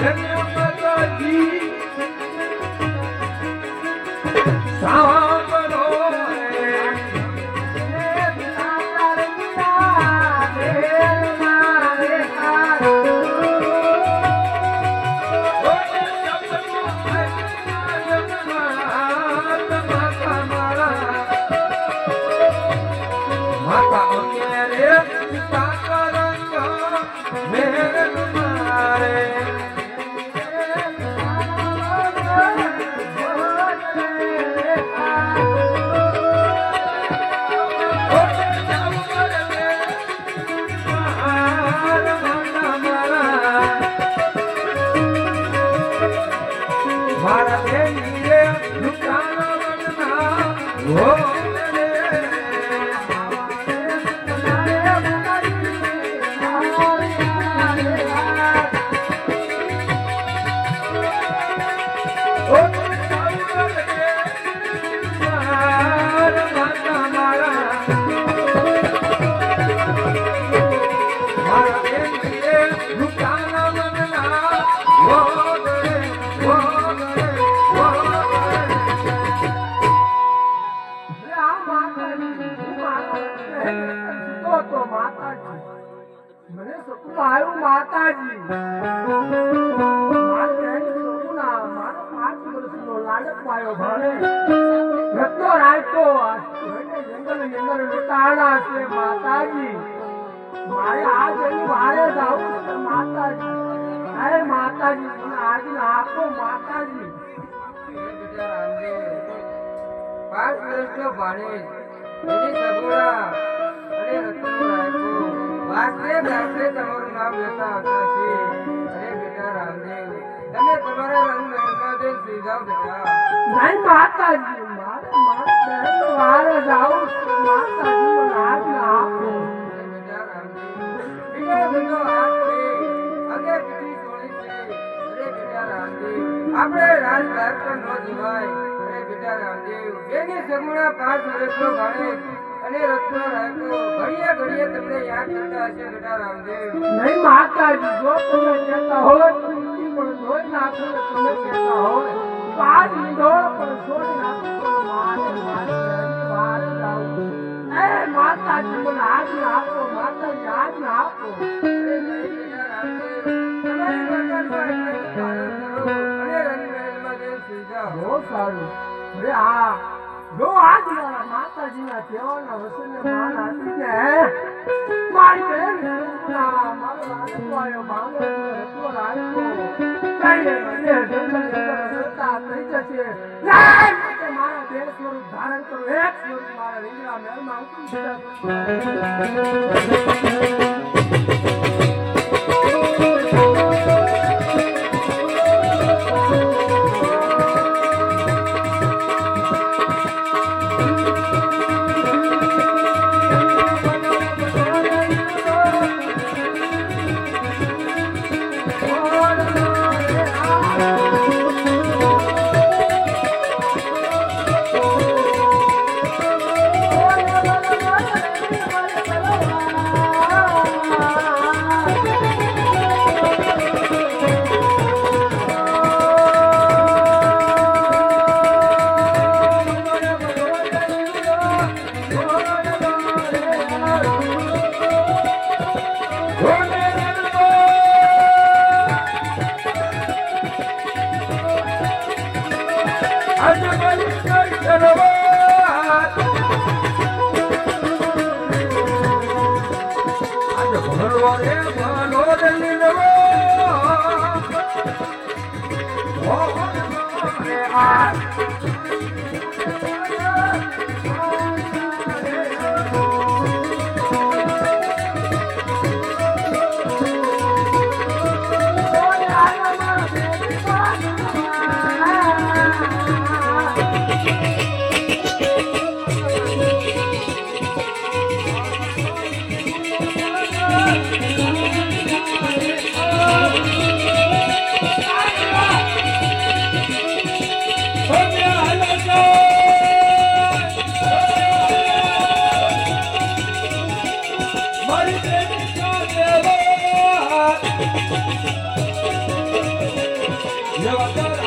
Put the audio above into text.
Yeah. Whoa! મને સપનું આવ્યું માતાજી. લાડક પાયો ભાણે. રત્નો રાખ્યો જંગલ જંગલ લટાણા છે અરે માતાજી, મને વાસરે દાસરે તમારું નામ લેતા હતા બેટા રામદેવ તમે તમારા રંગ મહેલમાં જઈ સુઈ જાઓ બેટા. નહીં માતાજી મારે મારી બહેન વારે માતાજી મને આજને આપો. બેટા રામદેવ બીજો બીજો હાથ છે. અગે છે. બેટા રામદેવ આપણે રાજ બહાર પણ ન જીવાય. અરે બેટા રામદેવ બેની સગુણા પાંચ વર્ષનો ભાણેજ અને રત્ન રાખ્યો. ઘડીએ ઘડીએ તમને યાદ કરતા હશે બેટા રામદેવ. નહીં માતાજી જો તમે કહેતા હોય તો ઈ પણ જોઈ નાખો તમે કહેતા હોય તો આજ પણ છોડી નાખો. તો મારે મારી બહેનની વારે જાવું એ માતાજી મને આજને આપો માતાજી આપો. બહુ સારું. અરે હા જો આજ મારા માતાજીના કહેવાના વચનને માન આપીને મારી બહેન સુખના મારો લાડકો આવ્યો ભાંગો હતો રાખ્યો મને જંગલ થઈ જશે. મારા બે સ્વરૂપ ધારણ કરો. એક સ્વરૂપ મારા રીંગણા મહેલમાં ઉતરી જશે Ah! Never